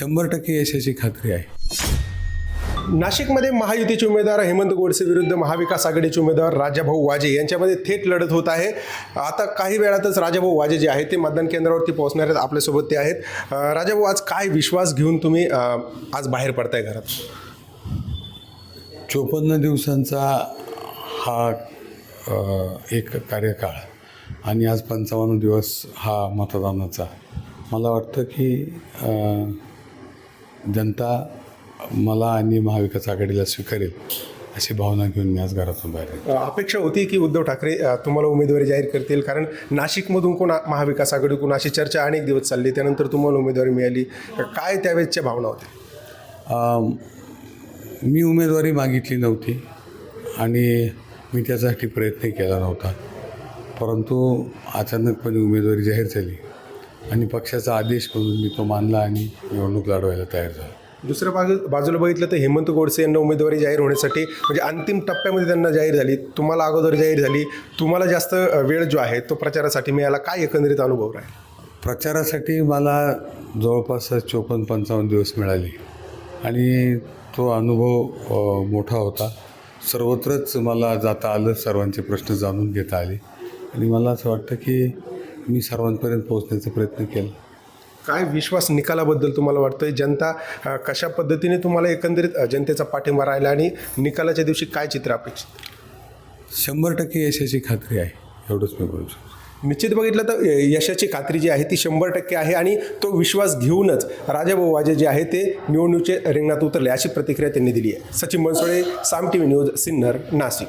शंभर टक्के यशाची खात्री आहे. नाशिकमध्ये महायुतीचे उमेदवार हेमंत गोडसे विरुद्ध महाविकास आघाडीचे उमेदवार राजाभाऊ वाजे यांच्यामध्ये थेट लढत होत आहे. आता काही वेळातच राजाभाऊ वाजे जे आहेत ते मतदान केंद्रावरती पोहोचणार आहेत आपल्यासोबत ते आहेत. राजाभाऊ आज काय विश्वास घेऊन तुम्ही आज बाहेर पडताय घरात? चोपन्न दिवसांचा हा एक कार्यकाळ आणि आज पंचावन्न दिवस हा मतदानाचा. मला वाटतं की जनता मला आणि महाविकास आघाडीला स्वीकारेल अशी भावना घेऊन मी आज घरातून बाहेर अपेक्षा होती की उद्धव ठाकरे तुम्हाला उमेदवारी जाहीर करतील कारण नाशिकमधून कोण महाविकास आघाडीकडून अशी चर्चा अनेक दिवस चालली त्यानंतर तुम्हाला उमेदवारी मिळाली. काय त्यावेळेसच्या भावना होत्या? मी उमेदवारी मागितली नव्हती आणि मी त्यासाठी प्रयत्न केला नव्हता. परंतु अचानकपणे उमेदवारी जाहीर झाली. आणि पक्षाचा आदेश म्हणून मी तो मानला आणि निवडणूक लढवायला तयार झालो. दुसऱ्या बाजू बाजूला बघितलं तर हेमंत गोडसे यांना उमेदवारी जाहीर होण्यासाठी म्हणजे अंतिम टप्प्यामध्ये त्यांना जाहीर झाली तुम्हाला अगोदर जाहीर झाली तुम्हाला जास्त वेळ जो आहे तो प्रचारासाठी मिळाला. काय एकंदरीत अनुभव राहील? प्रचारासाठी मला जवळपास चोपन्न पंचावन्न दिवस मिळाले आणि तो अनुभव मोठा होता. सर्वत्रच मला जाता आलं सर्वांचे प्रश्न जाणून घेता आले. आणि मला असं वाटतं की मी सर्वांपर्यंत पोहोचण्याचा प्रयत्न केला. काय विश्वास निकालाबद्दल तुम्हाला वाटतंय? जनता अ, कशा पद्धतीने तुम्हाला एकंदरीत अ, जनतेचा पाठिंबा राहिला आणि निकालाच्या दिवशी काय चित्र अपेक्षित? शंभर टक्के यशाची खात्री आहे एवढंच मी बोलू शकतो. निश्चित बघितलं तर अ, यशाची खात्री जी आहे ती शंभर टक्के आहे आणि तो विश्वास घेऊनच राजाभाऊ वाजे जे आहे ते निवडणुकीच्या रिंगणात उतरले अशी प्रतिक्रिया त्यांनी दिली आहे. Sachin Bansode Saam T V news Sinnar Nashik.